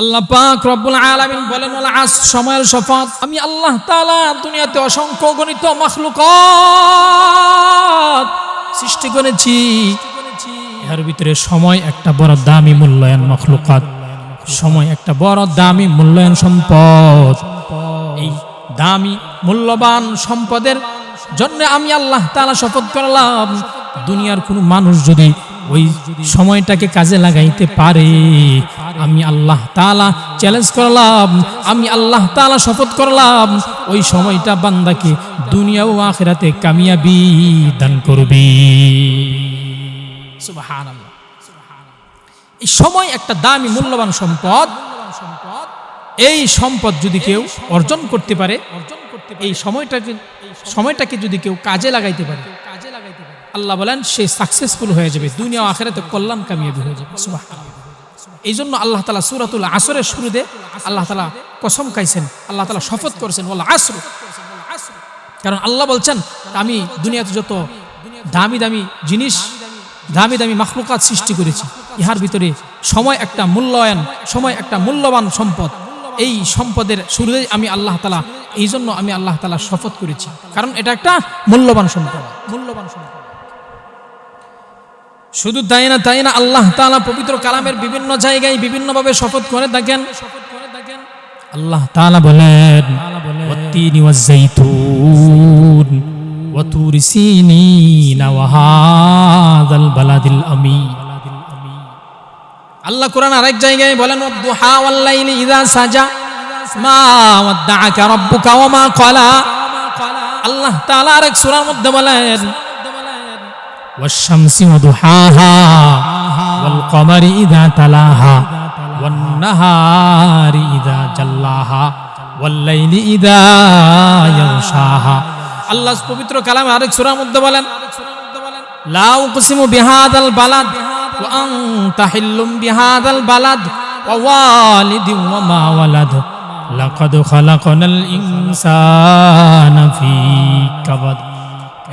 আল্লাহ পাক রব্বুল আলামিন বলেন ওয়াল আস, সময়ের শপথ আমি আল্লাহ তাআলা দুনিয়াতে অসংখ্য গণিত মাখলুকাত সৃষ্টি করেছি। এর ভিতরে সময় একটা বড় দামি মূল্যায়ন মাখলুকাত। সময় একটা বড় দামি মূল্যায়ন সম্পদ। এই দামি মূল্যবান সম্পদের জন্য আমি আল্লাহ তাআলা শপথ করলাম, দুনিয়ার কোনো মানুষ যদি ওই সময়টাকে কাজে লাগাইতে পারে। আমি আল্লাহ তাআলা চ্যালেঞ্জ করলাম, আমি আল্লাহ তাআলা শপথ করলাম, ওই সময়টা বান্দাকে দুনিয়া ও আখিরাতে কামিয়াবি দান করবে। এই সময় একটা দামি মূল্যবান সম্পদ, এই সম্পদ যদি কেউ অর্জন করতে পারে, এই সময়টাকে সময়টাকে যদি কেউ কাজে লাগাইতে পারে আল্লাহ বলেন, সে সাকসেসফুল হয়ে যাবে, দুনিয়া আখেরাতে কল্যাণ কামিয়াবি হয়ে যাবে। সুবহানাল্লাহ। এই জন্য আল্লাহ তালা সুরাতুল আসরের শুরুতে আল্লাহ তালা কসম খাইছেন, আল্লাহ তালা শপথ করেছেন বল আসর। কারণ আল্লাহ বলছেন, আমি দুনিয়াতে যত দামি দামি জিনিস, দামি দামি মাখলুকাত সৃষ্টি করেছি, ইহার ভিতরে সময় একটা মূল্যায়ন, সময় একটা মূল্যবান সম্পদ। এই সম্পদের শুরুতেই আমি আল্লাহ তালা এই জন্য আমি আল্লাহ তালা শপথ করেছি। কারণ এটা একটা মূল্যবান সম্পদ। মূল্যবান সম্পদ। শুধু তাই না তাই না আল্লাহ তাআলা পবিত্র কালামের বিভিন্ন জায়গায় বিভিন্নভাবে শপথ করে থাকেন। আল্লাহ তালা বলেন আল্লাহ কোরআন আরেক জায়গায় বলেন সাজা, মা আল্লাহ আরেক সূরার মধ্যে বলেন والشمس وضحاها والقمر إذا تلاها والنهار إذا جلاها والليل إذا يغشاها আল্লাহ পবিত্র কালামে আরেক সূরার মধ্যে বলেন লা উকসিমু বিহাদাল বালাদ ওয়া আনতা হিল্লুম বিহাদাল বালাদ ওয়া ওয়ালিদিন ওয়া মা ওয়ালাদ লাকাদ খালাকনাল ইনসানা ফি কাবাদ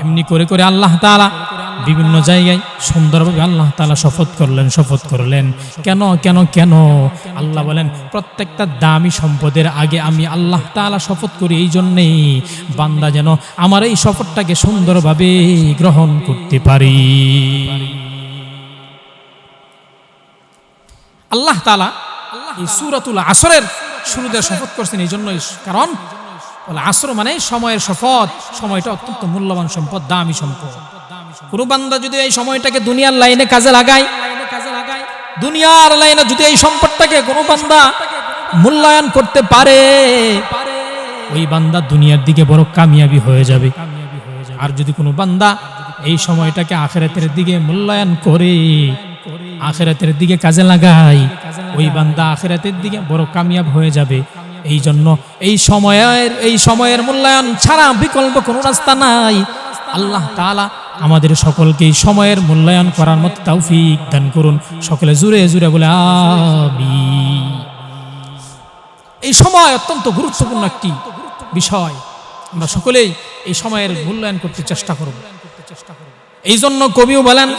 এমনি করে করে আল্লাহ তাআলা বিভিন্ন জায়গায় সুন্দরভাবে আল্লাহ তাআলা শপথ করলেন শপথ করলেন। কেন কেন কেন? আল্লাহ বলেন, প্রত্যেকটা দামি সম্পদের আগে আমি আল্লাহ তাআলা শপথ করি এই জন্যেই। বান্দা যেন আমার এই শপথটাকে সুন্দরভাবে গ্রহণ করতে পারি। আল্লাহ তাআলা এই সূরাতুল আসরের শুরুতে শপথ করছেন এই জন্যই। কারণ আসর মানে সময়ের শপথ। সময়টা অত্যন্ত মূল্যবান সম্পদ, দামি সম্পদ। কোনো বান্দা যদি এই সময়টাকে দুনিয়ার লাইনে কাজে লাগায়, দুনিয়ার লাইনে যদি এই সম্পদটাকে কোনো বান্দা মূল্যায়ন করতে পারে, ওই বান্দা দুনিয়ার দিকে বড় কামিয়াবি হয়ে যাবে। আর যদি কোনো বান্দা এই সময়টাকে আখেরাতের দিকে মূল্যায়ন করে, আখেরাতের দিকে কাজে লাগায়, ওই বান্দা আখেরাতের দিকে বড় কামিয়াব হয়ে যাবে। এই জন্য এই সময়ের এই সময়ের মূল্যায়ন ছাড়া বিকল্প কোনো রাস্তা নাই। আল্লাহ তাআলা আমাদের সকলকে সময়ের মূল্যায়ন করার মতো তৌফিক দান করুন। সকলে জুড়ে জুড়ে বলে, আমিন। এই সময় অত্যন্ত গুরুত্বপূর্ণ একটি বিষয়। আমরা সকলেই এই সময়ের মূল্যায়ন করতে চেষ্টা করব। এই জন্য কবিও বলেন,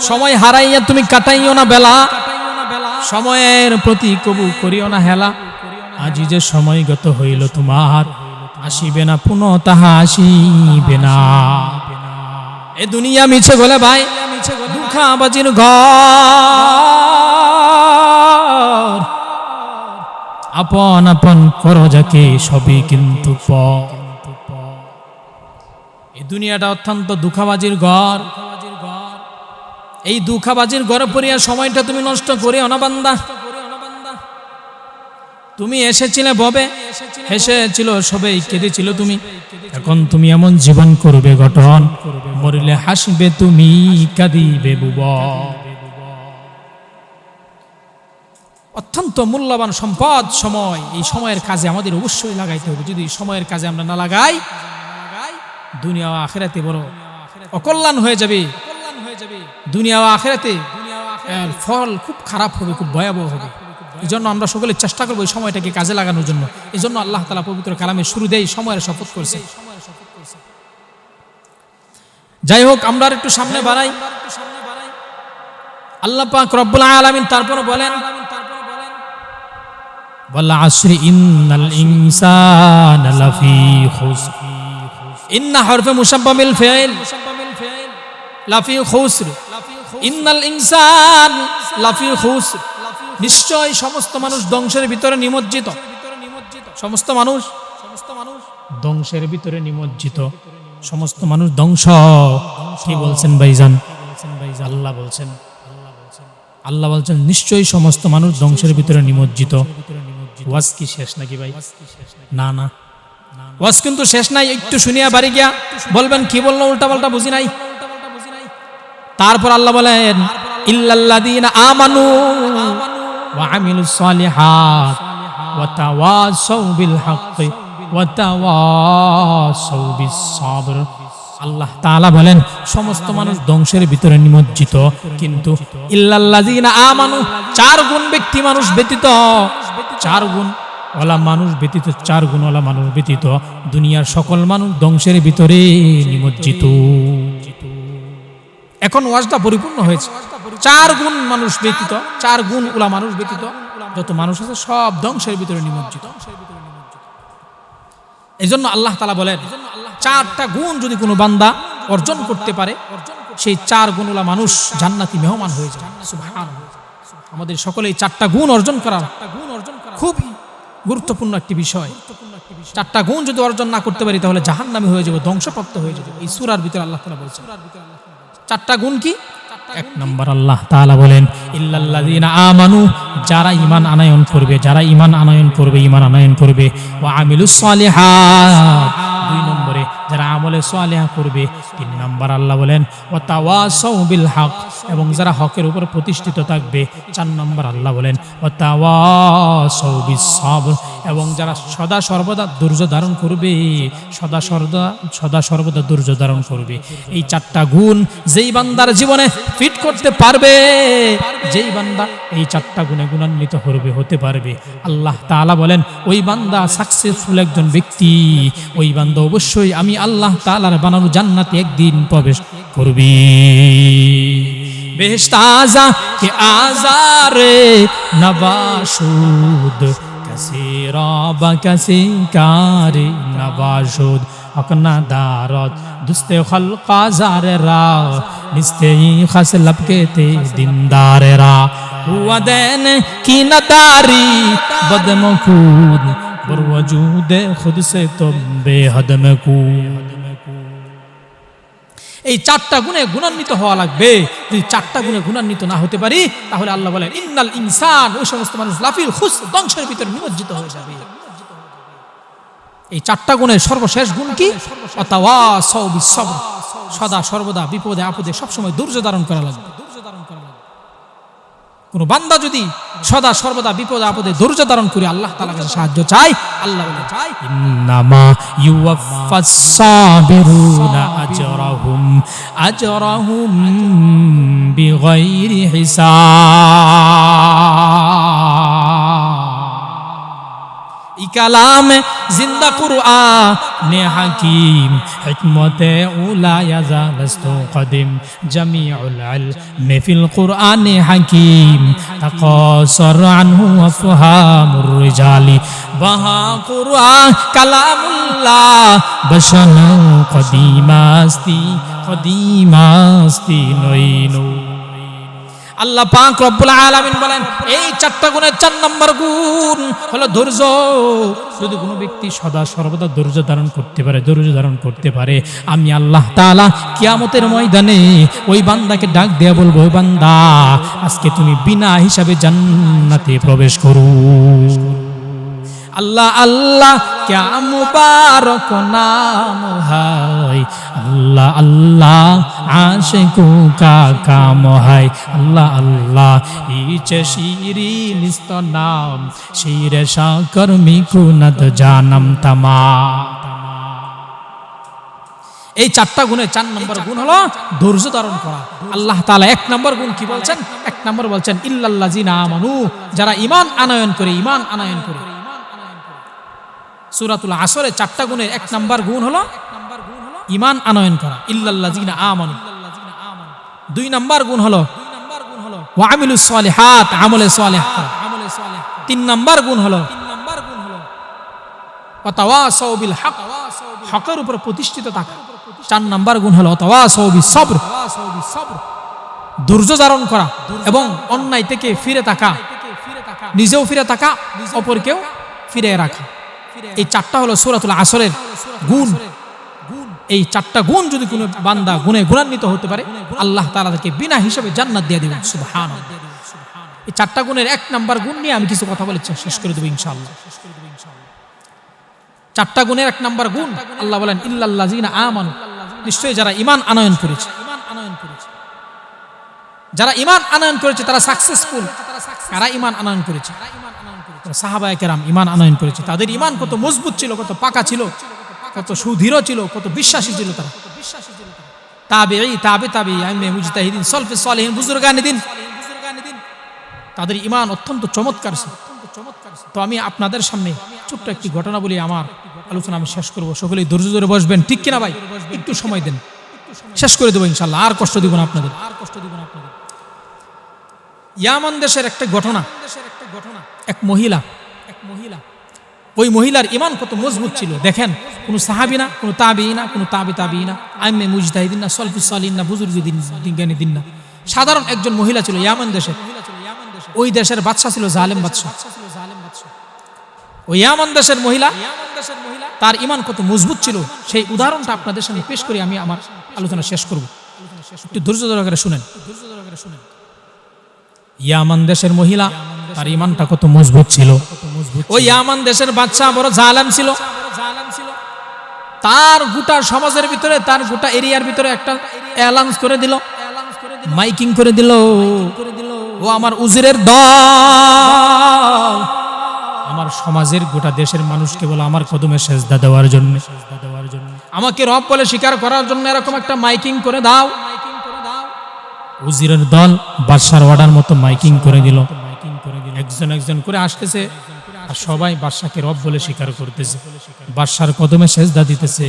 সময় হারাইয়া তুমি কাটাইও না বেলা। সময়ের প্রতি কবু করিও না হেলা। আজি যে সময় গত হইল তোমার, আসিবে না, পুনঃ তাহা আসিবে না। এ দুনিয়া মিছে গলে ভাই, দুঃখা বাজির ঘর। আপন আপন করো যাকে, সবই কিন্তু পর এই দুনিয়াটা অত্যন্ত দুঃখাবাজির ঘর। এই দুঃখাবাজির ঘরে পড়িয়া সময়টা তুমি নষ্ট করে অনাবান্দা তুমি এসেছিলে ববে? হেসেছিল সবেই কেঁদেছিল তুমি। এখন তুমি এমন জীবন করবে, গঠন মরিলে হাসবে তুমি, কাঁদিবে বুব। অত্যন্ত মূল্যবান সম্পদ সময়। এই সময়ের কাজে আমাদের অবশ্যই লাগাইতে হবে। যদি সময়ের কাজে আমরা না লাগাই, দুনিয়া আখেরাতে বড় অকল্যাণ হয়ে যাবে। দুনিয়া আখেরাতে ফল খুব খারাপ হবে, খুব ভয়াবহ হবে। এই জন্য আমরা সকলে চেষ্টা করব এই সময়টাকে কাজে লাগানোর জন্য। এই জন্য আল্লাহ তালা পবিত্র কালামে শুরু দেয় সময়ের শপথ করছে। যাই হোক, আমরা একটু সামনে বাড়াই। আল্লাহ পাক রব্বুল আলামিন তারপর বলেন বল নিশ্চয় সমস্ত মানুষ ধ্বংসের ভিতরে নিমজ্জিত। সমস্ত মানুষ সমস্ত মানুষ ধ্বংসের ভিতরে নিমজ্জিত। সমস্ত মানুষ ধ্বংস। কি বলছেন ভাইজান? আল্লাহ বলছেন। আল্লাহ বলছেন, নিশ্চয়ই সমস্ত মানুষ ধ্বংসের ভিতরে নিমজ্জিত। ওয়াজ কি শেষ নাকি ভাই? না না। ওয়াজ কিন্তু শেষ নাই, একটু শুনিয়া বাড়ি গিয়া বলবেন, কি বলল উল্টা পাল্টা বুঝি নাই। তারপর আল্লাহ বলেন, ইল্লাল্লাযীনা আমানু। বিল হাক্কি ওয়া তাওয়াসাউ বিস সাবর আল্লাহ তাআলা বলেন, সমস্ত মানুষ ধ্বংসের ভিতরে নিমজ্জিত, কিন্তু ইল্লাল্লাযীনা আমানু চার গুণ ব্যক্তি মানুষ ব্যতীত চার গুণ ওলা মানুষ ব্যতীত চার গুণ ওলা মানুষ ব্যতীত, দুনিয়ার সকল মানুষ ধ্বংসের ভিতরে নিমজ্জিত। এখন ওয়াজটা পরিপূর্ণ হয়েছে। চার গুণ মানুষ ব্যতীত, চার গুণ উলা মানুষ ব্যতীত, যত মানুষ আছে সব ধ্বংসের ভিতরে নিমজ্জিত। এই জন্য আল্লাহ তালা বলেন, চারটা গুণ যদি কোনো বান্দা অর্জন করতে পারে, সেই চার গুণুলা মানুষ জান্নাতি মেহমান হয়ে যায়। আমাদের সকলেই চারটা গুণ অর্জন করা খুবই গুরুত্বপূর্ণ একটি বিষয়। চারটা গুণ যদি অর্জন না করতে পারি, তাহলে জাহান্নামী হয়ে যাবে, ধ্বংসপ্রাপ্ত হয়ে যাবে। এই সুরার ভিতরে আল্লাহ তালা বলছেন। চারটা গুণ কি? এক নম্বর আল্লাহ তাআলা বলেন, ইল্লাল্লাযীনা আমানু যারা ঈমান আনয়ন করবে, যারা ঈমান আনয়ন করবে, ঈমান আনয়ন করবে। ওয়া আমিলুস সালিহাত দুই নম্বরে, যারা আমলে সালিহা করবে। তিন নম্বর আল্লাহ বলেন, ওয়া তাওয়াসাউ বিল হক এবং যারা হকের উপর প্রতিষ্ঠিত থাকবে। চার নম্বর আল্লাহ বলেন, ওয়া তাওয়াসাউ বিস সাবর এবং যারা সদা সর্বদা ধৈর্য ধারণ করবে, সদা সর্বদা সদা সর্বদা ধৈর্য ধারণ করবে। এই চারটা গুণ যেই বান্দার জীবনে ফিট করতে পারবে, যেই বান্দা এই চারটা গুণে গুণান্বিত করবে হতে পারবে। আল্লাহ তাআলা বলেন, ওই বান্দা সাকসেসফুল একজন ব্যক্তি। ওই বান্দা অবশ্যই আমি আল্লাহ তাআলার বানানো জান্নাতে একদিন প্রবেশ করবি। বেহেশত আজা কে আজারে নবাসুদ کسی را با کسی کاری نباشد حق ندارد دوست خلق آزار را نسته خس لبکتی دندار را ہوا دین کی نداری بدم خود بر وجود خود سے تم بے حد مکود এই চারটা গুণে গুণান্বিত হওয়া লাগবে। যদি চারটা গুণে গুণান্বিত না হতে পারি, তাহলে আল্লাহ বলেন, ইন্নাল ইনসান ওই সমস্ত মানুষ লাফিল খুস ধ্বংসের ভিতরে নিমজ্জিত হয়ে যাবে। এই চারটা গুণের সর্বশেষ গুণ কি? সদা, সর্বদা বিপদে, আপদে সবসময় ধৈর্য ধারণ করা লাগবে। কোন বান্দা যদি সদা সর্বদা বিপদ আপদে ধৈর্য ধারণ করে আল্লাহ তালা কাছে সাহায্য চাই আল্লাহ বলে চাই ইন্নামা ইউওয়াফাস সাবিরুনা আজরাহুম আজরাহুম বিগাইরি হিসাব। ই কালাম জিন্দা কুরআন হাকিম, হিকমত উলা ইয়াজালস্তু কদিম, জামিউল ইলম ফিল কুরআন হাকিম, তাকাসর আনহু আফহামুর রিজালি, বাহা কুরআন কালামুল্লাহ বশনু কদিমাস্তি কদিমাস্তি নইনু। আল্লাহ পাক রব্বুল আলামিন বলেন, এই চারটা গুণের চার নম্বর গুণ হলো ধৈর্য। যদি কোনো ব্যক্তি সদা সর্বদা ধৈর্য ধারণ করতে পারে, ধৈর্য ধারণ করতে পারে। আমি আল্লাহ তাআলা কিয়ামতের ময়দানে ওই বান্দাকে ডাক দেয়া বলব ওই বান্দা, আজকে তুমি বিনা হিসাবে জান্নাতে প্রবেশ করো। আল্লাহ আল্লাহ, ক্যা মুবারক নাম হাই আল্লাহ আল্লাহ, আশিকু কা কাম হাই আল্লাহ আল্লাহ, ইচে শিরি নিস্ত নাম, শিরে শাকর মিকুনত জানম তামা। এই চারটা গুণের চার নম্বর গুণ হলো ধৈর্য ধারণ করা। আল্লাহ তালা এক নম্বর গুণ কি বলছেন? এক নম্বর বলছেন, ইল্লাল্লাযিনা আমানু, যারা ইমান আনয়ন করে ইমান আনয়ন করে। সূরাতুল আসরে চারটা গুণের এক নম্বর গুণ হলো ইমান আনয়ন করা। ইল্লাল্লাযিনা আমানু। দুই নম্বর গুণ হলো ওয়া আমিলুস সালিহাত, আমলে সালিহ তিন নাম্বার গুণ হলো ওয়াতাওয়াসাউ বিল হক, হকের উপর প্রতিষ্ঠিত থাকা। চার নাম্বার গুণ হলো ওয়াতাওয়াসাউ বিস সবর ধৈর্য ধারণ করা এবং অন্যায় থেকে ফিরে থাকা, নিজেও ফিরে থাকা, অপরকেও ফিরে রাখা। এই চারটা হলো সূরাতুল আসরের গুণ। এই চারটা গুণ যদি কোনো বান্দা গুণে গুণান্বিত হতে পারে, আল্লাহ তাআলা তাকে বিনা হিসাবে জান্নাত দিয়ে দেবেন। সুবহানাল্লাহ। এই চারটা গুণের এক নাম্বার গুণ নিয়ে আমি কিছু কথা বলেছি, শেষ করে দেবো ইনশাআল্লাহ। চারটা গুণের এক নাম্বার গুণ, আল্লাহ বলেন, ইল্লাল্লাযিনা আমানু। নিশ্চয়ই যারা ইমান আনয়ন করেছে। যারা ইমান আনয়ন করেছে, তারা সাকসেসফুল কারা ইমান আনয়ন করেছে? সাহাবায়ে কেরাম ঈমান আনয়ন করেছে। তাদের ইমান কত মজবুত ছিল, কত পাকা ছিল, কত সুদৃঢ় ছিল, কত বিশ্বাসী ছিল তারা। তাবেঈ, তাবে তাবে আইমে মুজতাহিদিন, সলফে সালেহিন, বুজুর্গানিদিন। তাদের ঈমান অত্যন্ত চমৎকার ছিল। তো আমি আপনাদের সামনে ছোট্ট একটি ঘটনা বলি, আমার আলোচনা আমি শেষ করব। সকলেই ধৈর্য ধরে বসবেন, ঠিক কিনা ভাই? একটু সময় দেন। শেষ করে দেবো ইনশাল্লাহ আর কষ্ট দিব না আপনাদের আর কষ্ট দিব না আপনাদের। ইয়ামান দেশের একটা ঘটনা, এক মহিলা এক মহিলা। ওই মহিলার ইমান কত মজবুত ছিল, দেখেন, কোনো সাহাবি না, কোনো তাবি না, কোনো তাবি তাবি না। আইমে মুজতাহিদিন না, সলফুস সালিন না, বুজুর্গ দিন না। সাধারণ একজন মহিলা ছিল ইয়ামান দেশের। ওই দেশের বাদশা ছিল জালেম বাদশা ওই ইয়ামান দেশের মহিলা, তার ইমান কত মজবুত ছিল, সেই উদাহরণটা আপনাদের সামনে পেশ করে আমি আমার আলোচনা শেষ করব। একটু ধৈর্য ধরে করে শুনেন। ইয়ামান দেশের মহিলা, তার ইমানটা কত মজবুত ছিল। ওই ইয়ামান দেশের বাচ্চা বড় জালেম ছিল। তার গোটা সমাজের ভিতরে, তার গোটা এরিয়ার ভিতরে একটা অ্যালাউন্স করে দিল, মাইকিং করে দিল, ও আমার উজিরের দল। আমার সমাজের গোটা দেশের মানুষকে বলো, আমার কদমে সেজদা দেওয়ার জন্য। আমাকে রব বলে স্বীকার করার জন্য এরকম একটা মাইকিং করে দাও। উজিরের দল বাদশার অর্ডার মতো মাইকিং করে দিল। একজন একজন করে আসতেছে আর সবাই বাদশাকে রব বলে স্বীকার করতেছে। বাদশার কদমে সেজদা দিতেছে।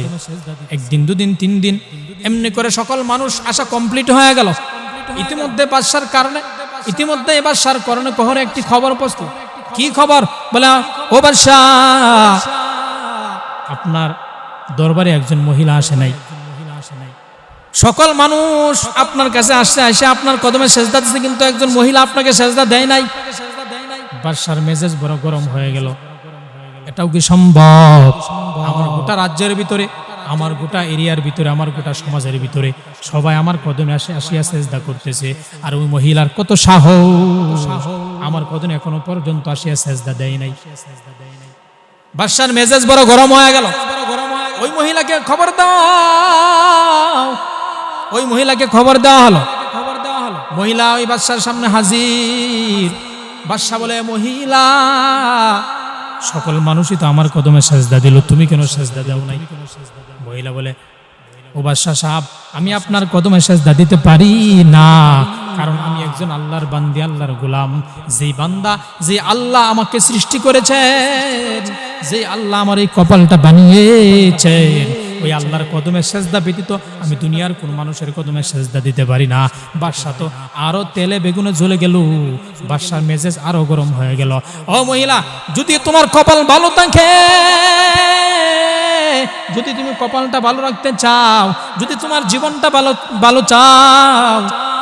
একদিন, দুদিন, তিন দিন, এমনি করে সকল মানুষ আসা কমপ্লিট হয়ে গেল। ইতিমধ্যে বাদশার কারণে, ইতিমধ্যে এবার সার করণে কহরে একটি খবর প্রস্তুত কি খবর? বলে, ও বাদশাহ, আপনার দরবারে একজন মহিলা আসে নাই। সকল মানুষ আপনার কাছে আসছে আসে আপনার কদমে সেজদা দিচ্ছে, কিন্তু একজন মহিলা আপনাকে সেজদা দেয় নাই। বাদশার মেজাজ বড় গরম হয়ে গেল। এটাও কি সম্ভব? আমার গোটা রাজ্যের ভিতরে, আমার গোটা এরিয়ার ভিতরে, আমার গোটা সমাজের ভিতরে সবাই আমার কদমে আসে, আসিয়া সেজদা করতেছে। আর ওই মহিলার কত সাহস! আমার কদমে এখনও পর্যন্ত আসিয়া সেজদা দেয় নাই। বাদশার মেজাজ বড় গরম হয়ে গেল। ওই মহিলাকে খবর দাও। ওই মহিলাকে খবর দেওয়া হলো। মহিলা ওই বাদশার সামনে হাজির। বাদশা বলে, মহিলা, সকল মানুষই তো আমার কদমে সাজদা দিল, তুমি কেন সাজদা দাও নাই? মহিলা বলে, ও বাদশাহ সাহেব, আমি আপনার কদমে সাজদা দিতে পারি না, কারণ আমি একজন আল্লাহর বান্দি, আল্লাহর গোলাম। যেই বান্দা যে আল্লাহ আমাকে সৃষ্টি করেছেন যে আল্লাহ আমার এই কপালটা বানিয়েছেন ওই আল্লাহর কদমে সেজদা ব্যতীত আমি দুনিয়ার কোন মানুষের কদমে সেজদা দিতে পারি না। বাদশা তো আরও তেলে বেগুনে ঝুলে গেল। বাদশার মেজাজ আরও গরম হয়ে গেল। ও মহিলা, যদি তোমার কপাল ভালো থাকে যদি তুমি কপালটা ভালো রাখতে চাও, যদি তোমার জীবনটা ভালো ভালো চাও,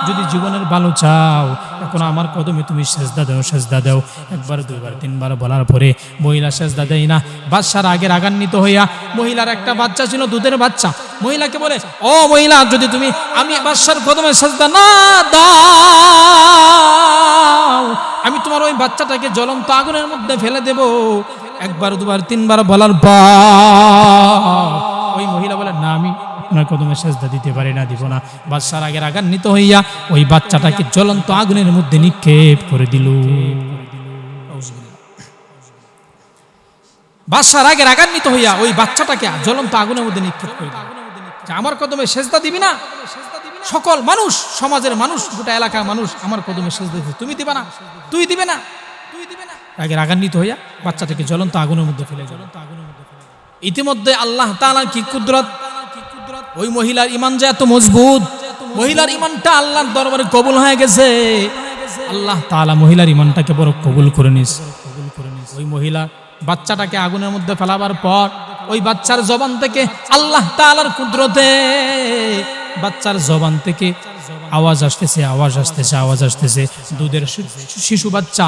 যদি জীবনের ভালো চাও, এখন আমার কদমে তুমি সেজদা দাও সেজদা দাও। একবার, দুইবার, তিনবার বলার পরে মহিলা সেজদা দেয় না। বাচ্চার আগে রাগান্বিত হইয়া মহিলার একটা বাচ্চা ছিল, দুধের বাচ্চা। মহিলাকে বলে, ও মহিলা, যদি তুমি আমি বাচ্চার কদমে সেজদা না দাও, আমি তোমার ওই বাচ্চাটাকে জ্বলন্ত আগুনের মধ্যে ফেলে দেব। একবার, দুবার, তিনবার বলার ওই মহিলা বলে, না, আমি আপনার কদমে সেজদা দিতে পারি না, দিব না। বাচ্চার আগে রাগান্বিত হইয়া ওই বাচ্চাটাকে জ্বলন্ত আগুনের মধ্যে নিক্ষেপ করে দিল। বাচ্চার আগে রাগান্বিত হইয়া ওই বাচ্চাটাকে জ্বলন্ত আগুনের মধ্যে নিক্ষেপ করে দিল। আমার কদমে সেজদা দিবি না? সকল মানুষ, সমাজের মানুষ, গোটা এলাকার মানুষ আমার কদমে সেজদা দিতে তুমি দিবে না? তুই দিবে না? আগে রাগান্বিত হইয়া বাচ্চাটাকে জ্বলন্ত আগুনের মধ্যে ফেলে জ্বলন্ত আগুনের মধ্যে ফেলে ইতিমধ্যে আল্লাহ তাআলা কি কুদরত? ওই মহিলার ইমান যে এত মজবুত, মহিলার ইমানটা আল্লাহর দরবারে কবুল হয়ে গেছে। আল্লাহ তাআলা মহিলার ইমানটাকে বড় কবুল করে নিস ওই মহিলা বাচ্চাটাকে আগুনের মধ্যে ফেলাবার পর ওই বাচ্চার জবান থেকে আল্লাহ তাআলার কুদরতে বাচ্চার জবান থেকে আওয়াজ আসতেছে আওয়াজ আসতেছে আওয়াজ আসতেছে। দুধের শিশু বাচ্চা,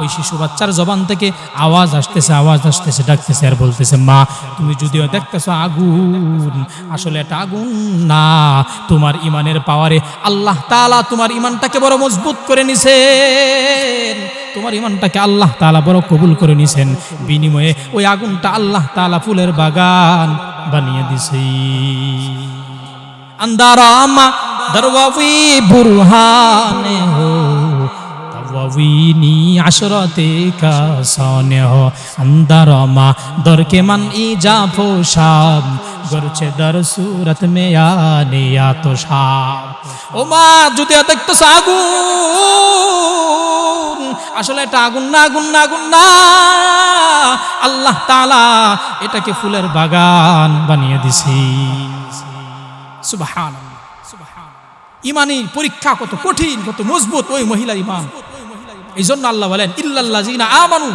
ওই শিশু বাচ্চার জবান থেকে আওয়াজ আসতেছে আওয়াজ আসতেছে, ডাকতেছে আর বলতেছে, মা, তুমি যদিও দেখতেছো আগুন, আসলে এটা আগুন না। তোমার ইমানের পাওয়ারে আল্লাহ তালা তোমার ইমানটাকে বড় মজবুত করে নিছেন। তোমার ইমানটাকে আল্লাহ তালা বড় কবুল করে নিছেন। বিনিময়ে ওই আগুনটা আল্লাহ তালা ফুলের বাগান বানিয়ে দিছে। اندارام درووی برہان ہو وینی عشرتی کا سانے ہو اندر ما در کے من ایجافو شام গড়ছে দর সুরত মেয়া তো সাপ ও মা যদি দেখতো আগুন আসলে এটা আগুন না আগুন আল্লাহ তালা এটাকে ফুলের বাগান বানিয়ে দিছি সুবাহান ইমানি পরীক্ষা কত কঠিন, কত মজবুত ওই মহিলার ইমান এই জন্য আল্লাহ বলেন ইল্লাল্লাহ আমানু।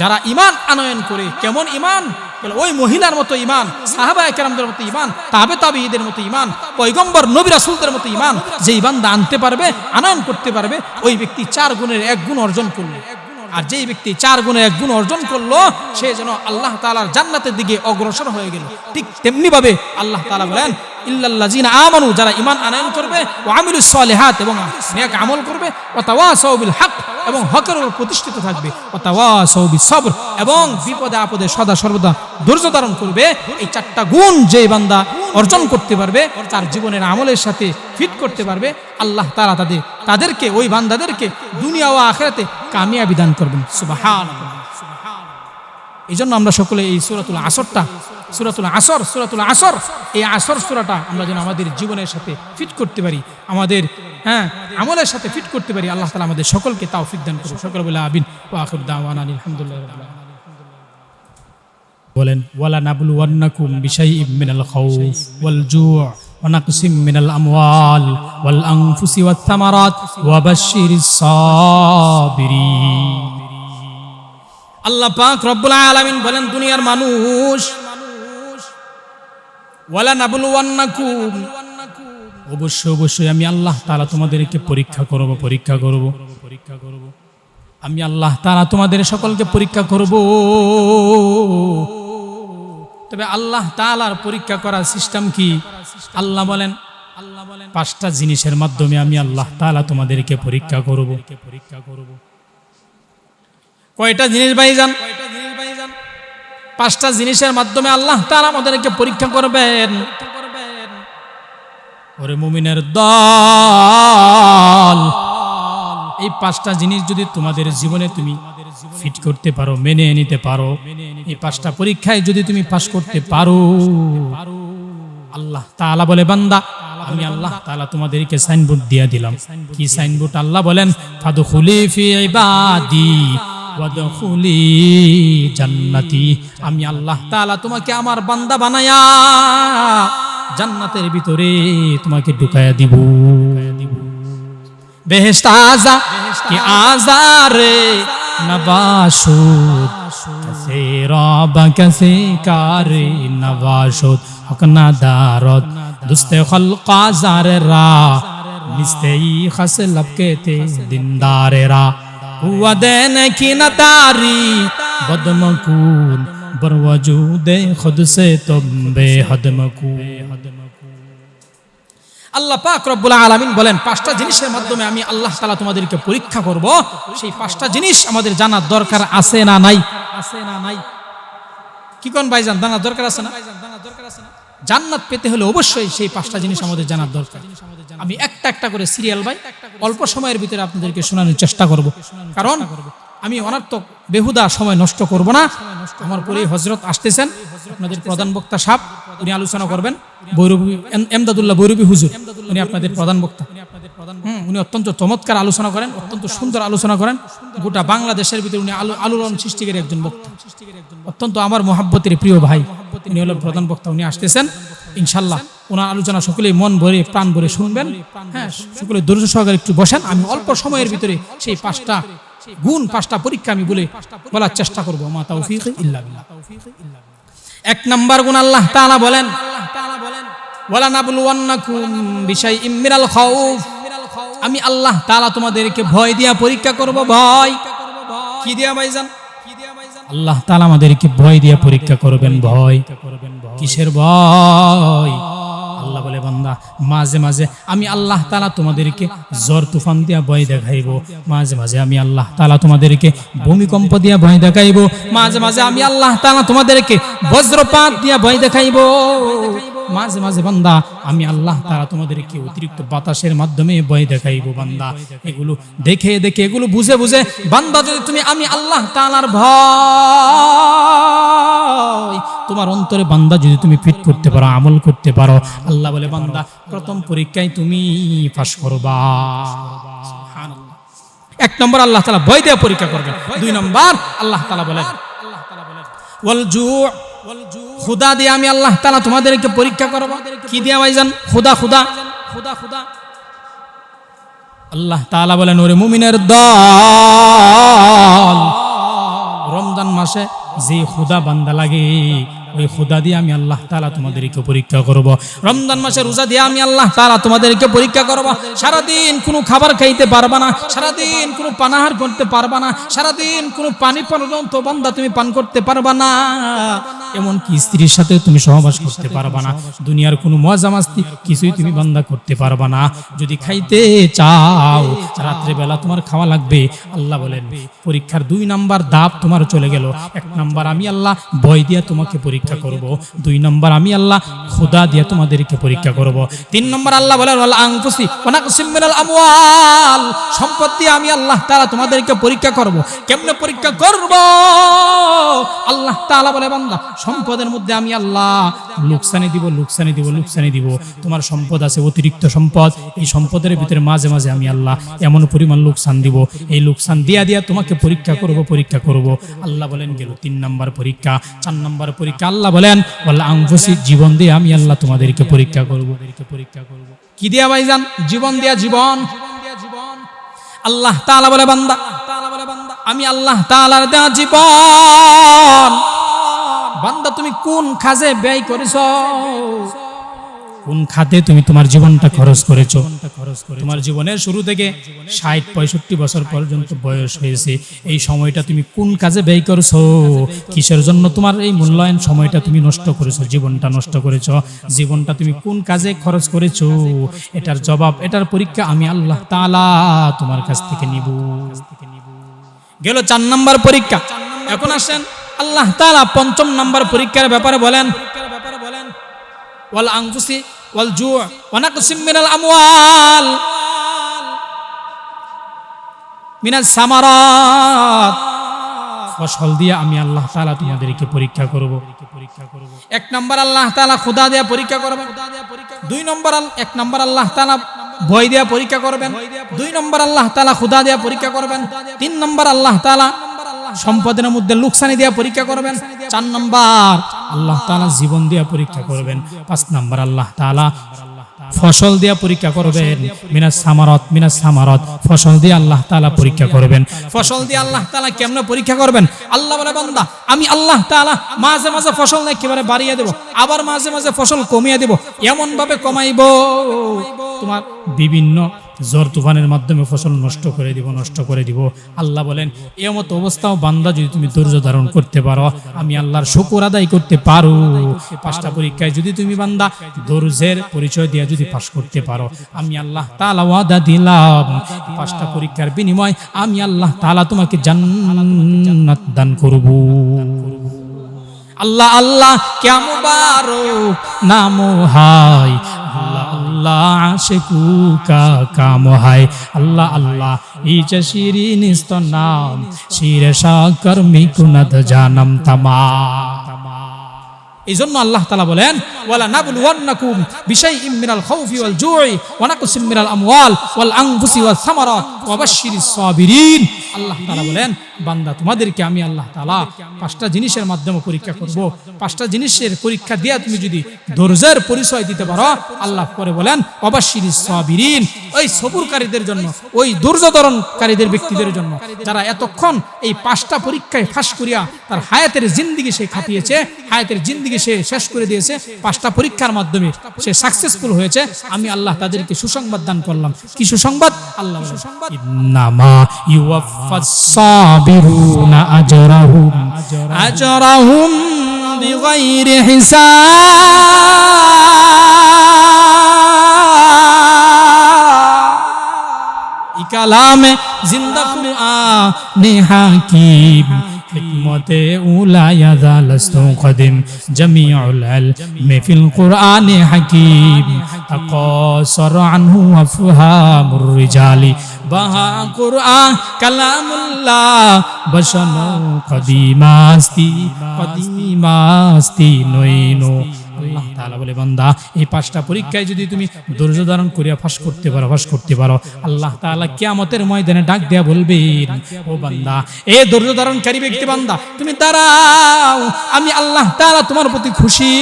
যারা ইমান আনয়ন করে, কেমন ইমান বলে, ওই মহিলার মতো ইমান সাহাবা একরামদের মতো ইমান তাবে তাবে ঈদের মতো ইমান পয়গম্বর নবী রাসূলদের মতো ইমান যে ইমান আনতে পারবে, আনয়ন করতে পারবে, ওই ব্যক্তি চার গুণের এক গুণ অর্জন করবে। আর যেই ব্যক্তি চার গুণে এক গুণ অর্জন করল, সে যেন আল্লাহ তালার জান্নাতের দিকে অগ্রসর হয়ে গেল। ঠিক তেমনি ভাবে আল্লাহ তালা বলেন আমানু যারা ইমান আনায়ন করবে ও আমিলুস হাত এবং আমল করবে ও তাওয়াসাউ বিল হক। এবং হকের উপর প্রতিষ্ঠিত থাকবে। সবর এবং বিপদে আপদে সদা সর্বদা ধৈর্য ধারণ করবে। এই চারটা গুণ যে বান্দা অর্জন করতে পারবে, তার জীবনের আমলের সাথে ফিট করতে পারবে, আল্লাহ তারা তাদের, তাদেরকে, ওই বান্দাদেরকে দুনিয়া ও আখেরাতে কামিয়াবি দান করবেন। সুবহানাল্লাহ। এই জন্য আমরা সকলে এই সুরাতুল আসরটা সুরাতুল আসর সুরাতুল আসর এই আসর সুরাটা আমরা যেন আমাদের জীবনের সাথে ফিট করতে পারি আমাদের হ্যাঁ আমলের সাথে ফিট করতে পারি আল্লাহ তালা আমাদের সকলকে তাও দান করুন সকল বলে আবিন ও আখর দাওয়ান আলহামদুলিল্লাহ বলেন ওয়ালা নাবলু ওয়ান্নাকুম বিশাইইম মিনাল খাউফ ওয়াল জু' ونقص من الأموال والأنفس والثمرات وبشر الصابرين আল্লাহ পাক রব্বুল আলামিন বলেন, দুনিয়ার মানুষ, ওয়ালা নাবলুওয়ান্নাকুম। অবশ্যই অবশ্যই আমি আল্লাহ তাআলা তোমাদেরকে পরীক্ষা করব পরীক্ষা করব পরীক্ষা করব। আমি আল্লাহ তাআলা তোমাদের সকলকে পরীক্ষা করব। তবে আল্লাহ তাআলার পরীক্ষা করার সিস্টেম কি? আল্লাহ বলেন আল্লাহ বলেন পাঁচটা জিনিসের মাধ্যমে আমি আল্লাহ তাআলা তোমাদেরকে পরীক্ষা করব পরীক্ষা করব। কয়টা জিনিস বাই ভাইজান পাঁচটা জিনিসের মাধ্যমে আল্লাহ তাআলা আমাদেরকে পরীক্ষা করবেন। ওরে মুমিনের দল, এই পাঁচটা জিনিস যদি তোমাদের জীবনে তুমি ফিট করতে পারো, মেনে নিতে পারো, এই পাঁচটা পরীক্ষায় যদি তুমি পাশ করতে পারো, আল্লাহ তাআলা বলে, বান্দা, আমি আল্লাহ তাআলা তোমাদেরকে সাইনবোর্ড দিয়ে দিলাম। কি সাইনবোর্ড আল্লাহ বলেন, ফাদখুলি ফি ইবাদি। ওয়াদখুলি জান্নাতি। আমি আল্লাহ তাআলা তোমাকে আমার বান্দা বানায়া জান্নাতের ভিতরে তোমাকে ঢুকায়া দিব। বেহেশত আজা কি আজারে নবাশুদ কাসে রবা কাসে কারে নবাশুদ হক না দারদ, দুস্তে খলক আজারে রা নিস্তে ই খস লবকে তে দিনদারে রা کی نتاری بد مکون بر وجود خود سے تم بے আল্লাহ পাক রব্বুল আলামিন বলেন পাঁচটা জিনিসের মাধ্যমে আমি আল্লাহ তাআলা তোমাদেরকে পরীক্ষা করব, সেই পাঁচটা জিনিস আমাদের জানার দরকার আছে না নাই আছে না নাই? কি কোন ভাইজান, জানার দরকার আছে না? জান্নাত পেতে হলে অবশ্যই সেই পাঁচটা জিনিস আমাদের জানার দরকার। আমি একটা একটা করে সিরিয়াল ভাই, অল্প সময়ের ভিতরে আপনাদেরকে শোনানোর চেষ্টা করব। কারণ আমি অনার্থক, বেহুদা সময় নষ্ট করব না। আমার পরে হজরত আসতেছেন। আপনাদের প্রধান বক্তা সাপ উনি আলোচনা করবেন। বৈরবী এমদাদুল্লাহ বৈরবী হুজুর, উনি আপনাদের প্রধান বক্তা। উনি অত্যন্ত চমৎকার আলোচনা করেন, অত্যন্ত সুন্দর আলোচনা করেন। গোটা বাংলাদেশের ভিতরে উনি আলো আলোড়ন সৃষ্টিকারী একজন বক্তা। অত্যন্ত আমার মহাব্বতের প্রিয় ভাই, উনি হলো প্রধান বক্তা, উনি আসতেছেন। ইনশাল্লাহ ওনার আলোচনা সকলে মন ভরে, প্রাণ ভরে শুনবেন। হ্যাঁ সকলে ধৈর্য সহকারে একটু বসেন। আমি অল্প সময়ের ভিতরে সেই পাঁচটা গুণ, পাঁচটা পরীক্ষা আমি বলে বলার চেষ্টা করব। মা তৌফিক ইল্লা এক নম্বর গুণ আল্লাহ তাআলা বলেন আমি আল্লাহ তাআলা তোমাদেরকে ভয় দিয়া পরীক্ষা করব, ভয়। কি দিয়া ভাইজান? আল্লাহ তাআলা আমাদেরকে ভয় দিয়া পরীক্ষা করবেন, ভয়। কিসের ভয়? আল্লাহ বলে, বান্দা, মাঝে মাঝে আমি আল্লাহ তাআলা তোমাদেরকে জ্বর তুফান দিয়া ভয় দেখাইব। মাঝে মাঝে আমি আল্লাহ তাআলা তোমাদেরকে ভূমিকম্প দিয়া ভয় দেখাইব। মাঝে মাঝে আমি আল্লাহ তাআলা তোমাদেরকে বজ্রপাত দিয়া ভয় দেখাইব। মাঝে মাঝে, বান্দা, আমি আল্লাহ তারা তোমাদেরকে অতিরিক্ত বাতাসের মাধ্যমে ভয় দেখাইব, বান্দা। এগুলো দেখে দেখে, এগুলো বুঝে বুঝে, বান্দা, যদি তুমি আমি আল্লাহ তালার ভয় তোমার অন্তরে বান্দা যদি তুমি ফিট করতে পারো, আমল করতে পারো, আল্লাহ বলে, বান্দা, প্রথম পরীক্ষায় তুমি পাশ করবা। এক নম্বর আল্লাহ তালা ভয় দেওয়া পরীক্ষা করবেন। দুই নম্বর আল্লাহ তালা বলেন খুদা দিয়ে আমি আল্লাহ তালা তোমাদেরকে পরীক্ষা করব। কি দিয়া ভাইজান খুদা খুদা খুদা খুদা। আল্লাহ তাআলা বলেন, ওরে মুমিনের দল, রমজান মাসে যে খুদা বান্দা লাগে ওই খুদা দিয়ে আমি আল্লাহ তাআলা তোমাদেরকে পরীক্ষা করব। রমজান মাসে রোজা দিয়ে আমি আল্লাহ তাআলা তোমাদেরকে পরীক্ষা করব। সারাদিন কোনো খাবার খাইতে পারবা না, সারাদিন কোনো পানাহার করতে পারবা না, সারাদিন কোনো পানি পর্যন্ত বান্দা তুমি পান করতে পারবা না। এমনকি স্ত্রীর সাথে তুমি সহবাস করতে পারবা না, দুনিয়ার কোনো মজা মাস্তি কিছুই তুমি বান্দা করতে পারবা না। যদি খাইতে চাও রাত্রে বেলা তোমার খাওয়া লাগবে। আল্লাহ বলেন, পরীক্ষার দুই নাম্বার দাপ তোমার চলে গেল। এক নাম্বার আমি আল্লাহ বয় দিয়া তোমাকে পরীক্ষা করব। দুই নম্বর আমি আল্লাহ খোদা দিয়ে তোমাদেরকে পরীক্ষা করব। তিন নম্বর আল্লাহ বলেন আমওয়াল। সম্পদ দিয়ে আমি আল্লাহ তাআলা তোমাদেরকে পরীক্ষা করব। কেমনে পরীক্ষা করব? আল্লাহ তাআলা বলে, বান্দা, সম্পদের মধ্যে আমি আল্লাহ লুকসানি দিব, লোকসানি দিব লোকসানি দিব। তোমার সম্পদ আছে, অতিরিক্ত সম্পদ। এই সম্পদের ভিতরে মাঝে মাঝে আমি আল্লাহ এমন পরিমাণ লোকসান দিব। এই লোকসান দিয়া দিয়া তোমাকে পরীক্ষা করব পরীক্ষা করব। আল্লাহ বলেন, গেল তিন নম্বর পরীক্ষা। চার নাম্বার পরীক্ষা আল্লাহ বলেন বল্লা আংফসি জীবন দিয়ে আমি আল্লাহ তোমাদেরকে পরীক্ষা করব। পরীক্ষা করব কি দিয়া ভাই যান জীবন দিয়া জীবন। আল্লাহ তাআলা বলে, বান্দা, আমি আল্লাহ তাআলার দেওয়া জীবন। বান্দা, তুমি কোন কাজে ব্যয় করেছ? কোন খাতে তুমি তোমার জীবনটা খরচ করেছ? তোমার জীবনের শুরু থেকে ষাট, পঁয়ষট্টি বছর পর্যন্ত বয়স হয়েছে। এই সময়টা তুমি কোন কাজে ব্যয় করেছ? কিসের জন্য তোমার এই মূল্যায়ন সময়টা তুমি নষ্ট করেছ, জীবনটা নষ্ট করেছ? জীবনটা তুমি কোন কাজে খরচ করেছ? এটার জবাব, এটার পরীক্ষা আমি আল্লাহ তালা তোমার কাছ থেকে নিব। গেল চার নাম্বার পরীক্ষা। এখন আসেন আল্লাহ তালা পঞ্চম নাম্বার পরীক্ষার ব্যাপারে বলেন ওয়াল আনফুসি ওয়াল জু' ওয়া নাকসিম মিনাল আমওয়াল মিনাল সামারাত ফসল দিয়ে আমি আল্লাহ তাআলা তোমাদেরকে পরীক্ষা করব। এক নাম্বার আল্লাহ তাআলা খোদা দেয়া পরীক্ষা করবেন। দুই নম্বর এক নাম্বার আল্লাহ তাআলা ভয় দেয়া পরীক্ষা করবেন। দুই নম্বর আল্লাহ তাআলা খোদা দেয়া পরীক্ষা করবেন। তিন নম্বর আল্লাহ তাআলা সম্পদের মধ্যে লুকসানি দেওয়া পরীক্ষা করবেন। চার নাম্বার, আল্লাহ তালা জীবন দেওয়া পরীক্ষা করবেন। পাঁচ নাম্বার, আল্লাহ তাআলা ফসল দিয়া পরীক্ষা করবেন। মিনাস সামারত মিনাস সামারত। ফসল দিয়ে আল্লাহ তাআলা পরীক্ষা করবেন। ফসল দিয়ে আল্লাহ তাআলা কেমনে পরীক্ষা করবেন? আল্লাহ বলে, বান্দা, আমি আল্লাহ তাআলা মাঝে মাঝে ফসল একেবারে বাড়িয়ে দেব, আবার মাঝে মাঝে ফসল কমিয়ে দেব এমন ভাবে কমাইব। তোমার বিভিন্ন জ্বর তুফানের মাধ্যমে ফসল নষ্ট করে দিব, নষ্ট করে দিব। আল্লাহ বলেন, এমত অবস্থাও বান্দা যদি তুমি ধৈর্য ধারণ করতে পারো, আমি আল্লাহর শুকর আদায় করতে পারো। পাঁচটা পরীক্ষায় যদি তুমি বান্দা ধৈর্যের পরিচয় দিয়ে যদি পাশ করতে পারো, আমি আল্লাহ তাআলা ওয়াদা দিলাম। পাঁচটা পরীক্ষার বিনিময় আমি আল্লাহ তাআলা তোমাকে জান্নাত দান করব। আল্লাহ আল্লাহ, কেমন বারো? নাম হাই। আল্লাহ আল্লাহ আশেকু কা কাম হায়। আল্লাহ আল্লাহ ইচ শিরিন নাম, শির সকর্মী মিকুনাদ জানম তামা। এই জন্য আল্লাহ তালা বলেন, ওয়ালা নাবুল ওয়ান্নাকুম বিশাই ইমিনাল খাউফি ওয়াল জুই ওয়ানাকুসিম মিনাল আমওয়াল ওয়াল আনফুসি ওয়াল সামারাত ওয়া বাশশিরিস সাবিরিন। আল্লাহ তাআলা বলেন, বান্দা, তোমাদেরকে আমি আল্লাহ তাআলা পাঁচটা জিনিসের মাধ্যমে পরীক্ষা করব। পাঁচটা জিনিসের পরীক্ষা দিয়া তুমি যদি ধৈর্যের পরিচয় দিতে পারো, আল্লাহ পরে বলেন অবাশিরিস সাবিরিন। ওই সবুরকারীদের জন্য, ওই ধৈর্য ধারণকারীদের ব্যক্তিদের জন্য, যারা এতক্ষণ এই পাঁচটা পরীক্ষায় ফাঁস করিয়া তার হায়াতের জিন্দিগি সে খাটিয়েছে, হায়াতের জিন্দিগি সে শেষ করে দিয়েছে। পাঁচটা পরীক্ষার মাধ্যমে সে সাকসেসফুল হয়েছে। আমি আল্লাহ তাদেরকে সুসংবাদ দান করলাম। কি সুসংবাদ? আল্লাহ কালামে জিন্দা কুরআনে হাকিম হিকমতে উলায়া জালাস্তু কদিম জামিউল ইলমি ফিল কুরআনি হাকিম তাকাসার আনহু আফহামুর রিজালি বাহা কুরআন কালামুল্লাহ বশনু কদিমাস্তি কদিমাস্তি নইনো আল্লাহ তাআলা বলে, বান্দা, এই পাঁচটা পরীক্ষায় যদি তুমি ধৈর্য ধারণ করিয়া ফাঁস করতে পারো, ফাঁস করতে পারো, আল্লাহ তাআলা কিয়ামতের ময়দানে ডাক দেয়া বলবেন, ও বান্দা, এ ধৈর্য ধারণকারী ব্যক্তি, বান্দা, তুমি দাঁড়াও, আমি আল্লাহ তাআলা তোমার প্রতি খুশি।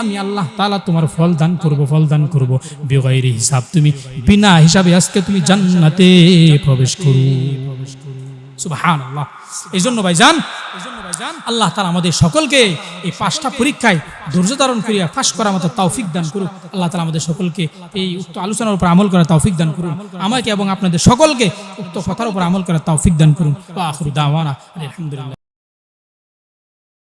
আমি আল্লাহ তালা তোমার ফল দান করব, ফল দান করব। বেগাইরি হিসাব, তুমি বিনা হিসাবে আজকে তুমি জান্নাতে প্রবেশ করো। আল্লাহ এই জন্য ভাইজান আল্লাহ তালা আমাদের সকলকে এই পাঁচটা পরীক্ষায় ধৈর্য ধারণ করিয়া ফাঁস করার মতো তৌফিক দান করুক। আল্লাহ তালা আমাদের সকলকে এই উক্ত আলোচনার উপর আমল করা তৌফিক দান করুন। আমাকে এবং আপনাদের সকলকে উক্ত কথার উপর আমল করা তৌফিক দান করুন। আলহামদুলিল্লাহ।